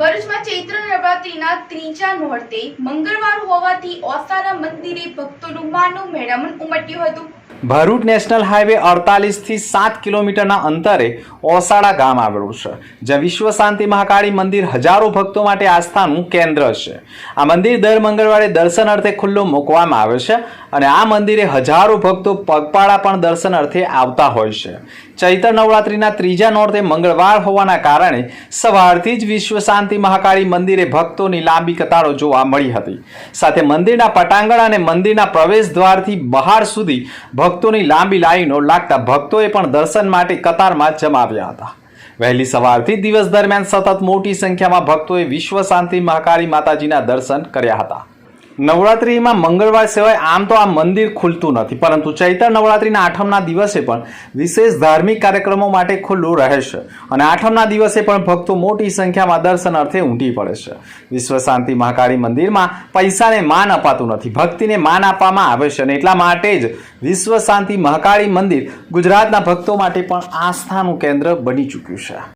ભરૂચમાં ચૈત્ર નવરાત્રીના ત્રીજા મુહૂર્તે મંગળવાર હોવાથી ઓસારા મંદિરે ભક્તોનું માનું મેળામણ ઉમટ્યું હતું. ભરૂચ નેશનલ હાઈવે અડતાલીસથી સાત કિલોમીટરના અંતરે ઓસાડા ગામ આવેલું છે, જ્યાં વિશ્વ શાંતિ મહાકાળી મંદિર હજારો ભક્તો માટે આસ્થાનું કેન્દ્ર છે. આ મંદિર દર મંગળવારે દર્શન અર્થે ખુલ્લું મૂકવામાં આવે છે અને આ મંદિરે હજારો ભક્તો પગપાળા પણ દર્શન અર્થે આવતા હોય છે. ચૈત્ર નવરાત્રિના ત્રીજા નોરતે મંગળવાર હોવાના કારણે સવારથી જ વિશ્વ શાંતિ મહાકાળી મંદિરે ભક્તોની લાંબી કતારો જોવા મળી હતી. સાથે મંદિરના પટાંગણ અને મંદિરના પ્રવેશ દ્વારથી બહાર સુધી ભક્તોની લાંબી લાઈનો લાગતા ભક્તોએ પણ દર્શન માટે કતારમાં જમાવ્યા હતા. વહેલી સવારથી દિવસ દરમિયાન સતત મોટી સંખ્યામાં ભક્તોએ વિશ્વ શાંતિ મહાકાળી માતાજીના દર્શન કર્યા હતા. નવરાત્રિમાં મંગળવાર સિવાય આમ તો આ મંદિર ખુલતું નથી, પરંતુ ચૈત્ર નવરાત્રિના આઠમના દિવસે પણ વિશેષ ધાર્મિક કાર્યક્રમો માટે ખુલ્લું રહેશે અને આઠમના દિવસે પણ ભક્તો મોટી સંખ્યામાં દર્શન અર્થે ઉમટી પડે છે. વિશ્વ શાંતિ મહાકાળી મંદિરમાં પૈસાને માન અપાતું નથી, ભક્તિને માન આપવામાં આવે છે અને એટલા માટે જ વિશ્વ શાંતિ મહાકાળી મંદિર ગુજરાતના ભક્તો માટે પણ આસ્થાનું કેન્દ્ર બની ચૂક્યું છે.